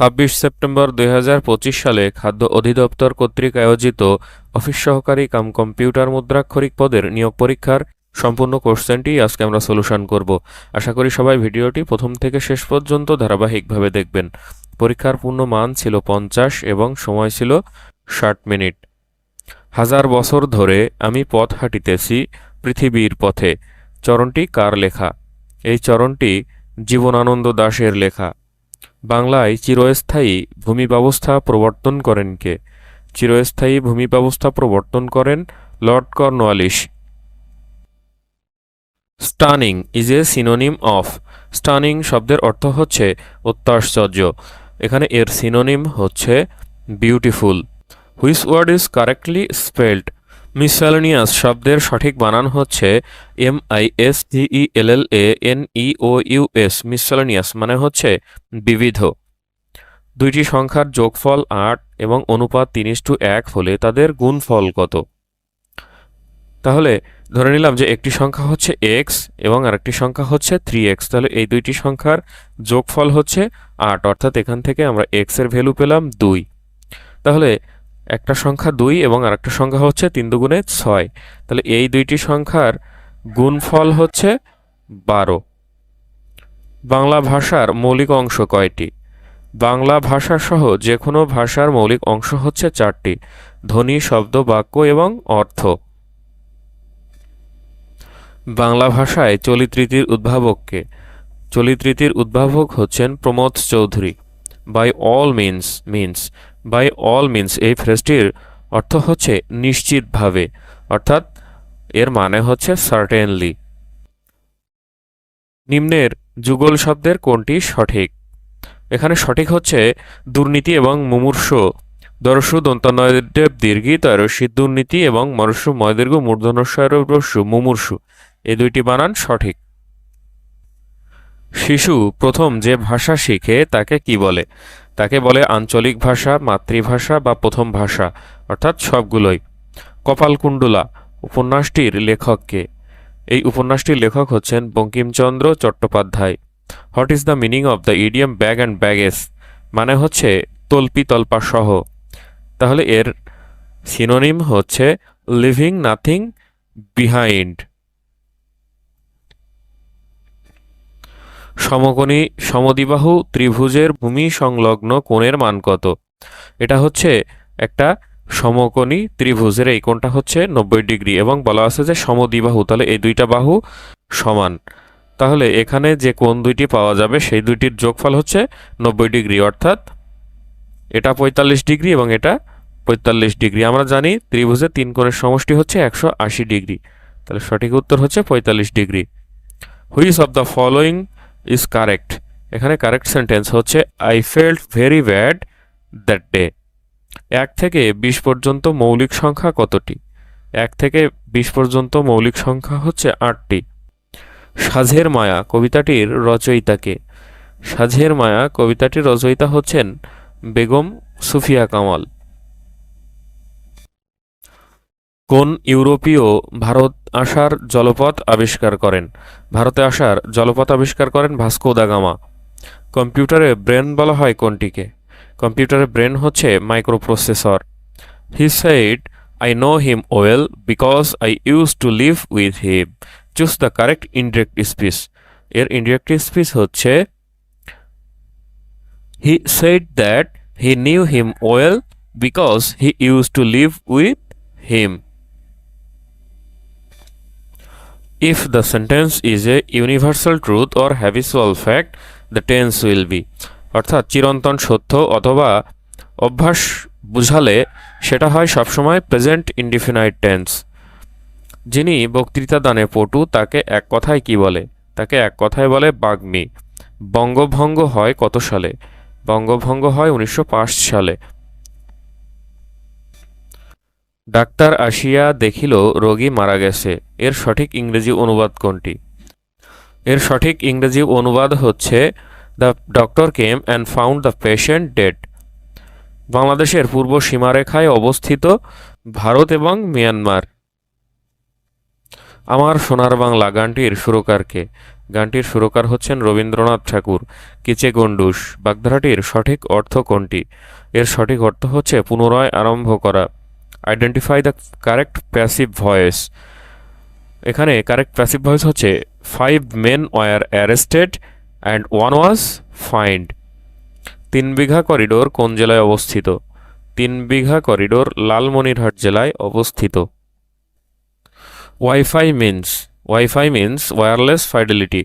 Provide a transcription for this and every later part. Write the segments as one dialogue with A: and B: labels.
A: ছাব্বিশ সেপ্টেম্বর দুই হাজার পঁচিশ সালে খাদ্য অধিদপ্তর কর্তৃক আয়োজিত অফিস সহকারী কাম কম্পিউটার মুদ্রাক্ষরিক পদের নিয়োগ পরীক্ষার সম্পূর্ণ কোশ্চেনটি আজকে আমরা সলিউশন করব। আশা করি সবাই ভিডিওটি প্রথম থেকে শেষ পর্যন্ত ধারাবাহিকভাবে দেখবেন। পরীক্ষার পূর্ণ মান ছিল পঞ্চাশ এবং সময় ছিল ষাট মিনিট। হাজার বছর ধরে আমি পথ হাঁটিতেছি পৃথিবীর পথে। চরণটি কার লেখা? এই চরণটি জীবনানন্দ দাশের লেখা। বাংলায় চিরস্থায়ী ভূমি ব্যবস্থা প্রবর্তন করেন কে? চিরস্থায়ী ভূমি ব্যবস্থা প্রবর্তন করেন Lord Cornwallis stunning is a synonym of stunning শব্দের অর্থ হচ্ছে অত্যাশ্চর্য। এখানে এর সিনোনিম হচ্ছে beautiful which word is correctly spelled miscellaneous শব্দের সঠিক বানান হচ্ছে M I S E L L A N E O U S, miscellaneous মানে হচ্ছে বিবিধ। দুইটি সংখ্যার যোগফল আট এবং অনুপাত তিন টু এক হলে তাদের গুণফল কত? তাহলে ধরে নিলাম যে একটি সংখ্যা হচ্ছে এক্স এবং আরেকটি সংখ্যা হচ্ছে থ্রি এক্স, তাহলে এই দুইটি সংখ্যার যোগফল হচ্ছে আট, অর্থাৎ এখান থেকে আমরা এক্সের ভ্যালু পেলাম দুই। তাহলে একটা সংখ্যা দুই এবং আরেকটা সংখ্যা হচ্ছে তিন দুগুণে ছয়। তাহলে এই দুইটি সংখ্যার গুণফল হচ্ছে বারো। বাংলা ভাষার মৌলিক অংশ কয়টি? বাংলা ভাষা সহ যে কোনো ভাষার মৌলিক অংশ হচ্ছে চারটি, ধ্বনি, শব্দ, বাক্য এবং অর্থ। বাংলা ভাষায় চলিত রীতির উদ্ভাবককে। চলিত রীতির উদ্ভাবক হচ্ছেন Pramod Chowdhury. By all means means by all means এই ফ্রেজটির অর্থ হচ্ছে নিশ্চিতভাবে, অর্থাৎ এর মানে হচ্ছে সার্টেনলি নিম্নের যুগল শব্দের কোনটি সঠিক? এখানে সঠিক হচ্ছে দুর্নীতি এবং মুমূর্ষ। দর্শু দন্তানয়দেব দীর্ঘিতর দুর্নীতি এবং মরস্য ময়দীর্ঘ মূর্ধনস্বরস্যু মুমূর্ষু। এই দুইটি বানান সঠিক। শিশু প্রথম যে ভাষা শিখে তাকে কি বলে? তাকে বলে আঞ্চলিক ভাষা, মাতৃভাষা বা প্রথম ভাষা, অর্থাৎ সবগুলোই। কপালকুণ্ডলা, উপন্যাসটির লেখককে এই উপন্যাসটির লেখক হচ্ছেন Bankimchandra Chattopadhyay. What is the meaning of the idiom bag and baggage মানে হচ্ছে তল্পি তল্পা সহ। তাহলে এর সিনোনিম হচ্ছে লিভিং নাথিং বিহাইন্ড সমকোণী সমদিবাহু ত্রিভুজের ভূমি সংলগ্ন কোণের মান কত? এটা হচ্ছে একটা সমকোণী ত্রিভুজের, এই কোণটা হচ্ছে নব্বই ডিগ্রি এবং বলা আছে যে সমদিবাহু, তাহলে এই দুইটা বাহু সমান। তাহলে এখানে যে কোণ দুইটি পাওয়া যাবে, সেই দুইটির যোগফল হচ্ছে নব্বই ডিগ্রি, অর্থাৎ এটা পঁয়তাল্লিশ ডিগ্রি এবং এটা পঁয়তাল্লিশ ডিগ্রি। আমরা জানি ত্রিভুজের তিন কোণের সমষ্টি হচ্ছে একশো আশি ডিগ্রি। তাহলে সঠিক উত্তর হচ্ছে পঁয়তাল্লিশ degree. Which of the following is correct এখানে কারেক্ট সেন্টেন্স হচ্ছে I felt very bad that day এক থেকে বিশ পর্যন্ত মৌলিক সংখ্যা কতটি? এক থেকে বিশ পর্যন্ত মৌলিক সংখ্যা হচ্ছে আটটি। সাঝের মায়া, কবিতাটির রচয়িতাকে সাঝের মায়া, কবিতাটির রচয়িতা হচ্ছেন বেগম সুফিয়া কামাল। কোন ইউরোপীয় ভারত আসার জলপথ আবিষ্কার করেন? ভারতে আসার জলপথ আবিষ্কার করেন ভাস্কো দা গামা। কম্পিউটারে ব্রেন বলা হয় কোনটিকে? কম্পিউটারে ব্রেন হচ্ছে microprocessor. He said I know him well because I used to live with him choose the correct indirect speech এর ইনডিরেক্ট স্পিচ হচ্ছে he said that he knew him well because he used to live with him If the sentence is a universal truth or habitual fact, the tense will be. অর্থাৎ চিরন্তন সত্য অথবা অভ্যাস বুঝালে সেটা হয় সবসময় প্রেজেন্ট ইনডিফিনাইট টেন্স যিনি বক্তৃতা দানে পটু তাকে এক কথায় কি বলে? তাকে এক কথায় বলে বাগ্মী। বঙ্গভঙ্গ হয় কত সালে? বঙ্গভঙ্গ হয় উনিশশো পাঁচ সালে। ডাক্তার আসিয়া দেখিল রোগী মারা গেছে। এর সঠিক ইংরেজি অনুবাদ কোনটি? এর সঠিক ইংরেজি অনুবাদ হচ্ছে the doctor came and found the patient dead বাংলাদেশের পূর্ব সীমারেখায় অবস্থিত ভারত এবং মিয়ানমার। আমার সোনার বাংলা গানটির সুরকারকে। গানটির সুরকার হচ্ছেন রবীন্দ্রনাথ ঠাকুর। কিচে গন্ডুস বাগধারাটির সঠিক অর্থ কোনটি? এর সঠিক অর্থ হচ্ছে পুনরায় আরম্ভ করা identify the correct passive voice এখানে কারেক্ট প্যাসিভ ভয়েস হচ্ছে five men were arrested and one was fined Tin Bigha Corridor কোন জেলায় অবস্থিত? তিন বিঘা করিডোর লালমনিরহাট জেলায় অবস্থিত। Wifi means wifi means wireless fidelity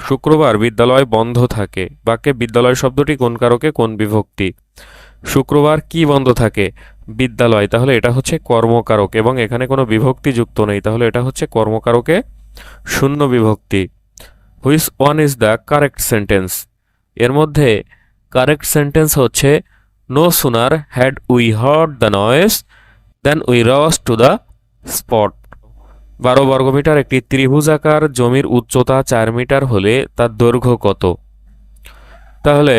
A: শুক্রবার বিদ্যালয় বন্ধ থাকে। বাক্যে বিদ্যালয় শব্দটি কোন কারকে কোন বিভক্তি? শুক্রবার কি বন্ধ থাকে? বিদ্যালয়, তাহলে এটা হচ্ছে কর্মকারক এবং এখানে কোনো বিভক্তি যুক্ত নেই, তাহলে এটা হচ্ছে কর্মকারকে শূন্য বিভক্তি। Which one is the correct sentence. এর মধ্যে কারেক্ট সেন্টেন্স হচ্ছে, no sooner had we heard the noise than we rushed to the spot. বারো বর্গমিটার একটি ত্রিভুজাকার জমির উচ্চতা চার মিটার হলে তার দৈর্ঘ্য কত? তাহলে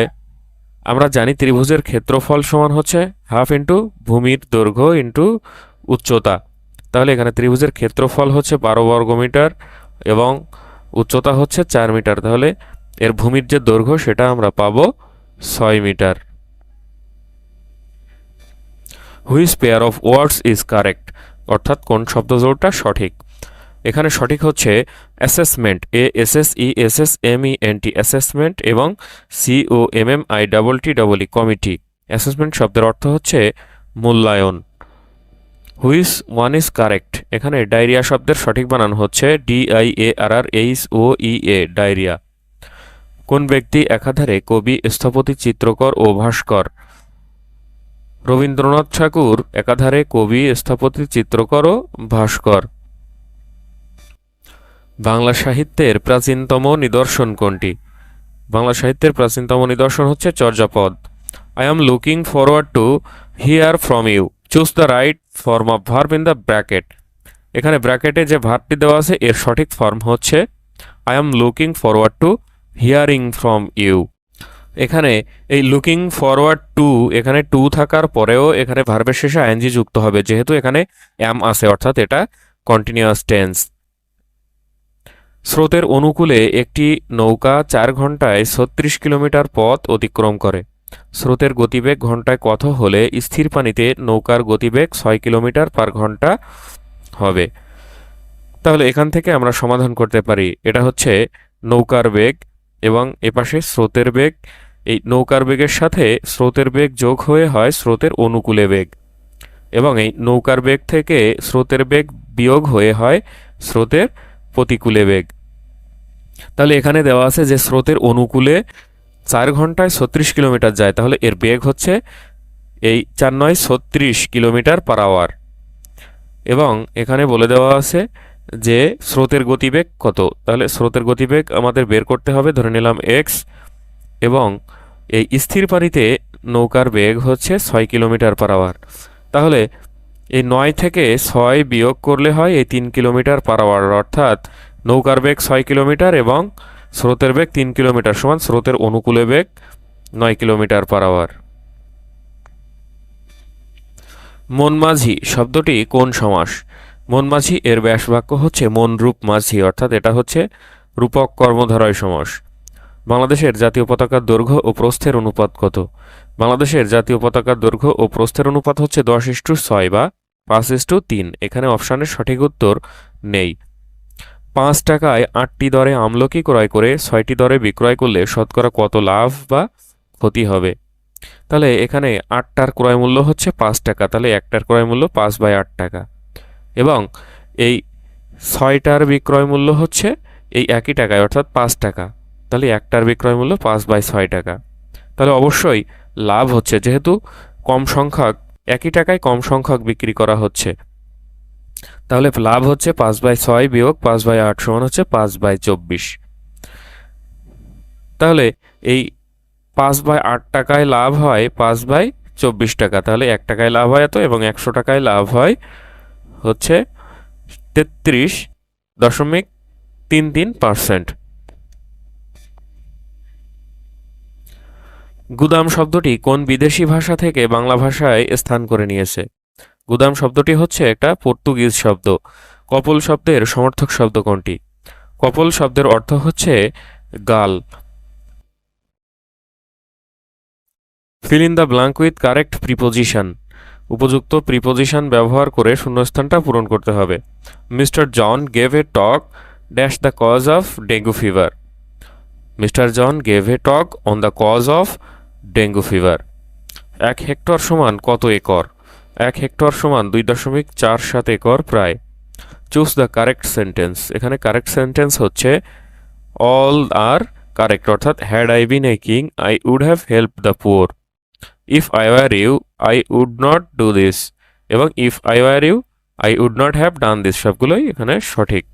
A: আমরা জানি ত্রিভুজের ক্ষেত্রফল সমান হচ্ছে হাফ ইন্টু ভূমির দৈর্ঘ্য ইন্টু উচ্চতা। তাহলে এখানে ত্রিভুজের ক্ষেত্রফল হচ্ছে বারো বর্গ মিটার এবং উচ্চতা হচ্ছে চার মিটার। তাহলে এর ভূমির যে দৈর্ঘ্য সেটা আমরা পাবো ছয় metre. Which pair of words is correct অর্থাৎ কোন শব্দজোড়টা সঠিক? এখানে সঠিক হচ্ছে assessment A S S E S S M E N T assessment এবং C O M M I double T double E committee assessment শব্দের অর্থ হচ্ছে মূল্যায়ন। হুইস ওয়ান ইজ কারেক্ট এখানে ডায়রিয়া শব্দের সঠিক বানান হচ্ছে D I A R R H O E A diarrhoea. কোন ব্যক্তি একাধারে কবি, স্থপতি, চিত্রকর ও ভাস্কর? রবীন্দ্রনাথ ঠাকুর একাধারে কবি, স্থপতি, চিত্রকর ও ভাস্কর। বাংলা সাহিত্যের প্রাচীনতম নিদর্শন কোনটি? বাংলা সাহিত্যের প্রাচীনতম নিদর্শন হচ্ছে Charyapada. I am looking forward to hear from you choose the right form of verb in the bracket এখানে ব্র্যাকেটে যে ভার্বটি দেওয়া আছে, এর সঠিক ফর্ম হচ্ছে I am looking forward to hearing from you এখানে এই লুকিং ফরওয়ার্ড টু এখানে টু থাকার পরেও এখানে ভার্বের শেষে আইএনজি যুক্ত হবে, যেহেতু এখানে অ্যাম আছে, অর্থাৎ এটা কন্টিনিউয়াস টেন্স স্রোতের অনুকূলে একটি নৌকা চার ঘন্টায় ছত্রিশ কিলোমিটার পথ অতিক্রম করে। স্রোতের গতিবেগ ঘন্টায় কত হলে স্থির পানিতে নৌকার গতিবেগ ছয় কিলোমিটার পার ঘণ্টা হবে? তাহলে এখান থেকে আমরা সমাধান করতে পারি। এটা হচ্ছে নৌকার বেগ এবং এপাশে স্রোতের বেগ। এই নৌকার বেগের সাথে স্রোতের বেগ যোগ হয়ে হয় স্রোতের অনুকূলে বেগ। এবং এই নৌকার বেগ থেকে স্রোতের বেগ বিয়োগ হয়ে হয় স্রোতের প্রতিকূলে বেগ। তাহলে এখানে দেওয়া আছে যে স্রোতের অনুকূলে চার ঘন্টায় ছত্রিশ কিলোমিটার যায়। তাহলে এর বেগ হচ্ছে এই চার নয় ছত্রিশ কিলোমিটার পার আওয়ার। এবং এখানে বলে দেওয়া আছে যে স্রোতের গতিবেগ কত। তাহলে স্রোতের গতিবেগ আমাদের বের করতে হবে, ধরে নিলাম এক্স এবং এই স্থির পানিতে নৌকার বেগ হচ্ছে ছয় কিলোমিটার পার আওয়ার। তাহলে এই নয় থেকে ছয় বিয়োগ করলে হয় এই তিন কিলোমিটার পার আওয়ার অর্থাৎ নৌকার বেগ ছয় কিলোমিটার এবং স্রোতের বেগ তিন কিলোমিটার সমান স্রোতের অনুকূলে বেগ নয় কিলোমিটার পার আওয়ার মনমাঝি শব্দটি কোন সমাস? মনমাঝি এর ব্যাসবাক্য হচ্ছে মনরূপ মাঝি, অর্থাৎ এটা হচ্ছে রূপক কর্মধারয় সমাস। বাংলাদেশের জাতীয় পতাকার দৈর্ঘ্য ও প্রস্থের অনুপাত কত? বাংলাদেশের জাতীয় পতাকার দৈর্ঘ্য ও প্রস্থের অনুপাত হচ্ছে দশ ইস্টু ছয় বা পাঁচ টু তিন। এখানে অপশানের সঠিক উত্তর নেই। পাঁচ টাকায় আটটি দরে আমলকি ক্রয় করে ছয়টি দরে বিক্রয় করলে শতকরা কত লাভ বা ক্ষতি হবে? তাহলে এখানে আটটার ক্রয় মূল্য হচ্ছে পাঁচ টাকা। তাহলে একটার ক্রয় মূল্য পাঁচ বাই আট টাকা। এবং এই ছয়টার বিক্রয় মূল্য হচ্ছে এই একই টাকায়, অর্থাৎ পাঁচ টাকা। তাহলে একটার বিক্রয় মূল্য পাঁচ বাই ছয় টাকা। তাহলে অবশ্যই লাভ হচ্ছে। যেহেতু কম সংখ্যক একই টাকায় কম সংখ্যক বিক্রি করা হচ্ছে। তাহলে লাভ হচ্ছে পাঁচ বাই ছয় বিয়োগ পাঁচ বাই আট সমান হচ্ছে পাঁচ বাই চব্বিশ। তাহলে এই পাঁচ বাই আট টাকায় লাভ হয় পাঁচ বাই চব্বিশ টাকা। তাহলে এক টাকায় লাভ হয় এত এবং একশো টাকায় লাভ হয় হচ্ছে তেত্রিশ দশমিক তিন তিন পার্সেন্ট। গুদাম শব্দটি কোন বিদেশি ভাষা থেকে বাংলা ভাষায় স্থান করে নিয়েছে? গুদাম শব্দটি হচ্ছে একটা পর্তুগিজ শব্দ। কপল শব্দের সমর্থক শব্দ কোনটি? কপল শব্দের অর্থ হচ্ছে গাল। Fill in the blank with correct preposition উপযুক্ত প্রিপোজিশন ব্যবহার করে শূন্যস্থানটা পূরণ করতে হবে। Mister John gave a talk dash the cause of dengue fever Mister John gave a talk on the cause of dengue fever. এক হেক্টর সমান কত একর? এক হেক্টর সমান দুই দশমিক চার সাত একর প্রায়। Choose the correct sentence. এখানে কারেক্ট সেন্টেন্স হচ্ছে, অল আর কারেক্ট অর্থাৎ had I been a king I would have help the poor if I were you I would not do this এবং if I were you I would not have done this সবগুলোই এখানে সঠিক।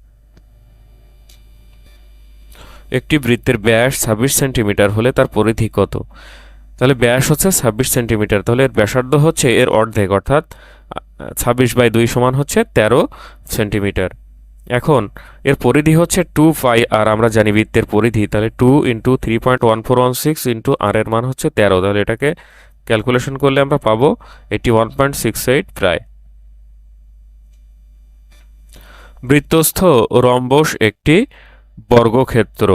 A: একটি বৃত্তের ব্যাস ছাব্বিশ centimetre হলে তার পরিধি কত? তাহলে ব্যাস হচ্ছে ছাব্বিশ সেন্টিমিটার। তাহলে এর ব্যাসার্ধ হচ্ছে এর অর্ধেক, অর্থাৎ ছাব্বিশ বাই দুই সমান হচ্ছে তেরো সেন্টিমিটার। এখন, এর পরিধি হচ্ছে টু পাই আর আমরা জানি বৃত্তের পরিধি, তাহলে two into three point one four one six into r এর মান হচ্ছে তেরো। তাহলে এটাকে ক্যালকুলেশন করলে আমরা পাবো এটি ওয়ান পয়েন্ট সিক্স এইট প্রায়। বৃত্তস্থ রম্বস একটি বর্গক্ষেত্র।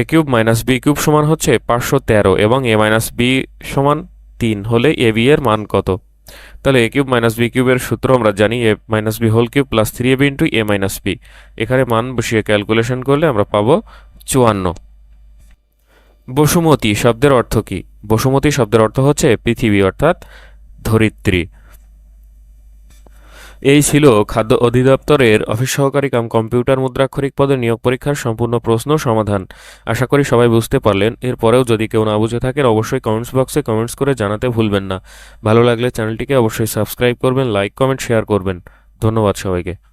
A: A cube minus b cube সমান হচ্ছে পাঁচশো তেরো এবং এ মাইনাস বি সমান তিন হলে এ বি এর মান কত? তাহলে এ কিউব মাইনাস বি কিউবের সূত্র আমরা জানি a minus b whole cube plus three a b into a minus b. এখানে মান বসিয়ে ক্যালকুলেশন করলে আমরা পাবো চুয়ান্ন। বসুমতী শব্দের অর্থ কী? বসুমতী শব্দের অর্থ হচ্ছে পৃথিবী, অর্থাৎ ধরিত্রী। এই ছিল খাদ্য অধিদপ্তরের অফিস সহকারী কাম কম্পিউটার মুদ্রাক্ষরিক পদে নিয়োগ পরীক্ষার সম্পূর্ণ প্রশ্ন সমাধান। আশা করি সবাই বুঝতে পারলেন। এরপরেও যদি কেউ না বুঝে থাকেন, অবশ্যই কমেন্টস বক্সে কমেন্টস করে জানাতে ভুলবেন না। ভালো লাগলে চ্যানেলটিকে অবশ্যই সাবস্ক্রাইব করবেন লাইক কমেন্ট শেয়ার করবেন। ধন্যবাদ সবাইকে।